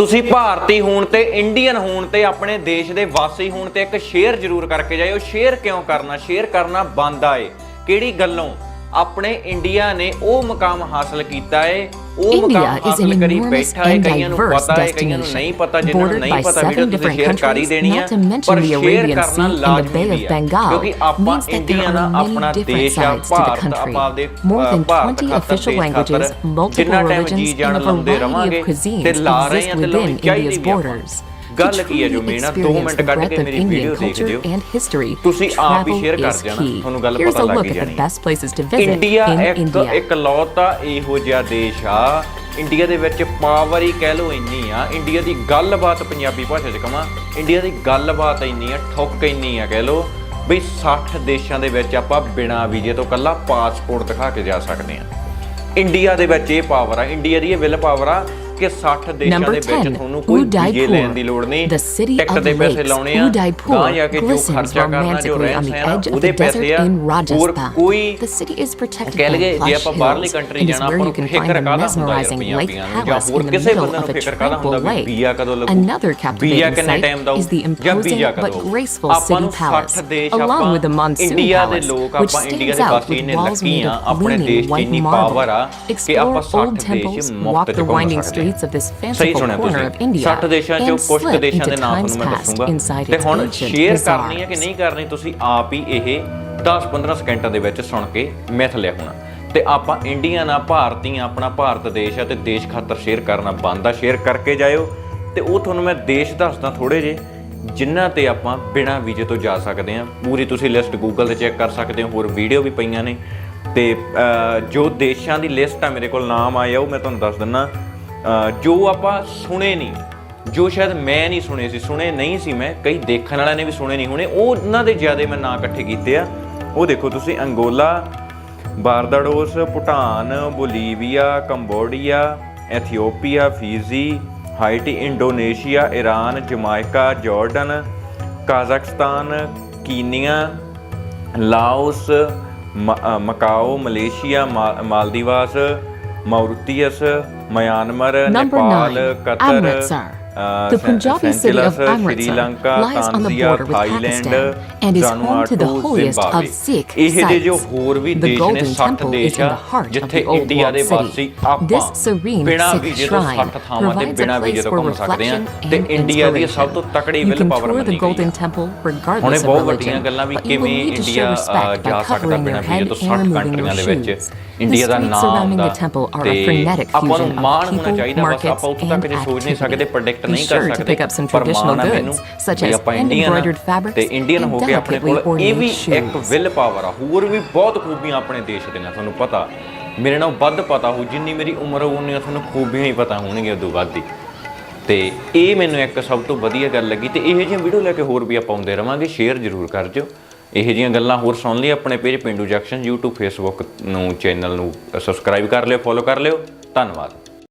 ਤੁਸੀਂ ਭਾਰਤੀ ਹੋਣ ਤੇ ਇੰਡੀਅਨ ਹੋਣ ਤੇ, ਆਪਣੇ ਦੇਸ਼ ਦੇ ਵਾਸੀ ਹੋਣ ਤੇ ਇੱਕ ਸ਼ੇਅਰ ਜ਼ਰੂਰ ਕਰਕੇ ਜਾਇਓ। ਸ਼ੇਅਰ ਕਿਉਂ ਕਰਨਾ? ਸ਼ੇਅਰ ਕਰਨਾ ਬੰਦ ਏ ਕਿਹੜੀ ਗੱਲੋਂ? ਆਪਣੇ ਇੰਡੀਆ ਨੇ ਉਹ ਮੁਕਾਮ ਹਾਸਲ ਕੀਤਾ ਏ India is an enormous and diverse destination, bordered by seven different countries, not to mention the Arabian Sea and the Bay of Bengal, means that there are many different sides to the country. More than 20 official languages, multiple religions, and a variety of cuisines exist within India's borders. ਗੱਲ ਕੀ ਹੈ ਜੋ main ਆ 2 experience minute ਕੱਢ ਕੇ ਮੇਰੀ video ਦੇਖ ਜਿਓ ਤੁਸੀਂ ਆਪ ਹੀ ਸ਼ੇਅਰ ਕਰ ਜਾਣਾ. ਤੁਹਾਨੂੰ ਗੱਲ ਪਤਾ ਲੱਗ ਜਾਣੀ ਇੰਡੀਆ ਇੱਕ. ਇਕਲੌਤਾ ਇਹੋ ਜਿਹਾ ਦੇਸ਼ ਆ। ਇੰਡੀਆ ਦੇ ਵਿੱਚ ਪਾਵਰ ਹੀ ਕਹਿ ਲੋ ਇੰਨੀ ਆ। ਇੰਡੀਆ ਦੀ ਗੱਲਬਾਤ ਪੰਜਾਬੀ ਭਾਸ਼ਾ 'ਚ ਕਵਾਂ। ਇੰਡੀਆ ਦੀ ਗੱਲਬਾਤ ਇੰਨੀ ਆ ਠੁੱਕ ਇੰਨੀ ਆ ਕਹਿ ਲੋ ਬਈ 60 ਦੇਸ਼ਾਂ ਦੇ ਵਿੱਚ ਆਪਾਂ ਬਿਨਾ ਵੀਜ਼ੇ ਤੋਂ ਕੱਲਾ ਪਾਸਪੋਰਟ ਦਿਖਾ ਕੇ ਜਾ ਸਕਦੇ ਆ ਇੰਡੀਆ ਦੇ ਵਿੱਚ ਇਹ ਪਾਵਰ ਆ। ਇੰਡੀਆ ਦੀ ਇਹ ਵਿਲ ਪਾਵਰ ਆ। ਕਿ 60 ਦੇਸ਼ਾਂ Number ਦੇ ਵਿੱਚ 10, ਤੁਹਾਨੂੰ ਕੋਈ Udaipur, ਵੀਜ਼ੇ ਲੈਣ ਦੀ ਲੋੜ ਨਹੀਂ the city ਟਿਕਟ of ਦੇ ਪੈਸੇ lakes. ਲਾਉਣੇ ਆ Udaipur ਗਾਂ ਜਾ ਕੇ ਜੋ glistens ਖਰਚਾ ਕਰਨਾ ਜੋ romantically ਰਹਿਣ on the ਸਹਿਣ ਆ, edge of ਉਹਦੇ the ਪੈਸੇ desert ਆ in ਹੋਰ Rajasthan. ਕੋਈ The city is protected ਕਹਿ by ਲਗੇ ਜੇ plush ਆਪਾਂ ਬਾਹਰਲੀ hills ਕੰਟਰੀ and is ਜਾਣਾ where ਆਪਾਂ you ਨੂੰ can ਫਿਕਰ find the ਕਾਹਦਾ ਹੁੰਦਾ ਯਾਰ mesmerizing lake ਪੰਜਾਬੀਆਂ ਨੂੰ ਜਾਂ palace ਹੋਰ in the ਕਿਸੇ middle ਬੰਦੇ ਨੂੰ of a ਫਿਕਰ ਕਾਹਦਾ ਹੁੰਦਾ tranquil ਵੀ lake. ਵੀਜ਼ਾ ਕਦੋਂ ਲੱਗੂ Another ਵੀਜ਼ਾ captivating ਕਿੰਨੇ sight ਟਾਈਮ ਦਊ is the ਜਾਂ imposing ਵੀਜ਼ਾ but ਕਦੋਂ graceful ਆਪਾਂ city ਨੂੰ 60 palace, ਦੇਸ਼ along ਆਪਾਂ with the monsoon ਇੰਡੀਆ ਦੇ palace, ਲੋਕ which ਆਪਾਂ ਇੰਡੀਆ stands ਦੇ out ਵਾਸੀ with ਇੰਨੇ walls ਲੱਕੀ made ਆ of ਆਪਣੇ gleaming ਦੇਸ਼ 'ਚ white ਇੰਨੀ marble. ਪਾਵਰ ਆ ਕਿ Explore ਆਪਾਂ old 60 ਦੇਸ਼ temples, ਮੁਫਤ walk ਚ the ਘੁੰਮ winding ਸਕਦੇ streets of this fanciful corner of India 60 ਦੇਸ਼ਾਂ ਚੋਂ and ਕੁਝ slip ਦੇਸ਼ਾਂ into ਦੇ ਨਾਮ time's ਤੁਹਾਨੂੰ ਮੈਂ past ਦੱਸੂਗਾ। inside ਤੇ its ਹੁਣ ancient ਸ਼ੇਅਰ ਕਰਨੀ ਹੈ ਕਿ bazaars. ਨਹੀਂ ਕਰਨੀ ਤੁਸੀਂ ਆਪ ਹੀ ਇਹ 10-15 ਸਕਿੰਟਾਂ ਦੇ ਵਿੱਚ ਸੁਣ ਕੇ ਮਿਥ ਲਿਆ ਹੋਣਾ। ਤੇ ਆਪਾਂ ਇੰਡੀਅਨ ਆ ਭਾਰਤੀ ਆ ਆਪਣਾ ਭਾਰਤ ਦੇਸ਼ ਆ ਤੇ ਦੇਸ਼ ਖਾਤਰ ਸ਼ੇਅਰ ਕਰਨਾ ਬੰਦ ਆ। ਸ਼ੇਅਰ ਕਰਕੇ ਜਾਇਓ। ਤੇ ਉਹ ਤੁਹਾਨੂੰ ਮੈਂ ਦੇਸ਼ ਦੱਸਦਾ ਥੋੜੇ ਜੇ ਜਿਨ੍ਹਾਂ ਤੇ ਆਪਾਂ ਬਿਨਾ ਵੀਜ਼ੇ ਤੋਂ ਜਾ ਸਕਦੇ ਆ ਪੂਰੀ ਤੁਸੀਂ ਲਿਸਟ ਗੂਗਲ ਤੇ ਚੈੱਕ ਕਰ ਸਕਦੇ ਹੋ ਹੋਰ ਵੀਡੀਓ ਵੀ ਪਈਆਂ ਨੇ। ਤੇ ਅਹ, ਜੋ ਦੇਸ਼ਾਂ ਦੀ ਲਿਸਟ ਆ ਮੇਰੇ ਕੋਲ ਨਾਮ ਆਇਆ ਉਹ ਮੈਂ ਤੁਹਾਨੂੰ ਦੱਸ ਦਿੰਨਾ ਜੋ ਆਪਾਂ ਸੁਣੇ ਨਹੀਂ, ਜੋ ਸ਼ਾਇਦ ਮੈਂ ਨਹੀਂ ਸੁਣੇ ਸੀ, ਸੁਣੇ ਨਹੀਂ ਸੀ ਮੈਂ, ਕਈ ਦੇਖਣ ਵਾਲਿਆਂ ਨੇ ਵੀ ਸੁਣੇ ਨਹੀਂ ਹੋਣੇ, ਉਹ ਉਹਨਾਂ ਦੇ ਜ਼ਿਆਦਾ ਮੈਂ ਨਾਂ ਇਕੱਠੇ ਕੀਤੇ ਆ। ਉਹ ਦੇਖੋ ਤੁਸੀਂ, Angola Barbados Bhutan, Bolivia, Cambodia, Ethiopia, Fiji, Haiti, Indonesia Iran Jamaica, Jordan, Kazakhstan, Kenya, Laos, ਮ- ਮਕਾਓ, ਮਲੇਸ਼ੀਆ, ਮਾ- Maldives Myanmar Number Nepal nine, Qatar Amritsar. The Punjabi city of Amritsar lies on the border with Pakistan and is home to the holiest of Sikh sites. The Golden Temple is in the heart of the old world city. This serene Sikh shrine provides a place for reflection and inspiration. You can tour the Golden Temple regardless of religion, but you will need to show respect by covering your head and removing your shoes. The streets surrounding the temple are a frenetic fusion of people, markets, and activities. ਸੋਚ ਨਹੀਂ ਕਰ ਸਕਦੇ ਮੈਨੂੰ goods, such ਵੀ as ਆਪਾਂ Indian hand-embroidered fabrics ਤੇ Indian ਹੋ ਕੇ ਆਪਣੇ ਕੋਲ ਇਹ ਵੀ ਇੱਕ. ਵਿਲ ਪਾਵਰ ਆ ਹੋਰ ਵੀ ਬਹੁਤ ਖੂਬੀਆਂ ਆਪਣੇ ਦੇਸ਼ ਦੀਆਂ ਤੁਹਾਨੂੰ ਪਤਾ। ਮੇਰੇ ਨਾਲ ਵੱਧ ਪਤਾ ਹੋ ਜਿੰਨੀ ਮੇਰੀ ਉਮਰ ਹੋਊ ਉਨੀਆਂ ਤੁਹਾਨੂੰ ਖੂਬੀਆਂ ਹੀ ਪਤਾ ਹੋਣਗੀਆਂ ਉਦੋਂ ਵੱਧ ਹੀ। ਤੇ ਇਹ ਮੈਨੂੰ ਇੱਕ ਸਭ ਤੋਂ ਵਧੀਆ ਗੱਲ ਲੱਗੀ ਤੇ ਇਹੋ ਜਿਹੀਆਂ ਵੀਡੀਓ ਲੈ ਕੇ ਹੋਰ ਵੀ ਆਪਾਂ ਆਉਂਦੇ ਰਵਾਂਗੇ ਸ਼ੇਅਰ ਜ਼ਰੂਰ ਕਰ ਜਿਓ ਇਹੋ ਜਿਹੀਆਂ ਗੱਲਾਂ ਹੋਰ ਸੁਣ ਲਈ ਆਪਣੇ page Pindu junction YouTube Facebook ਨੂੰ ਚੈਨਲ ਨੂੰ ਸਬਸਕ੍ਰਾਈਬ ਕਰ ਲਿਓ ਫੋਲੋ ਕਰ ਲਿਓ। ਧੰਨਵਾਦ।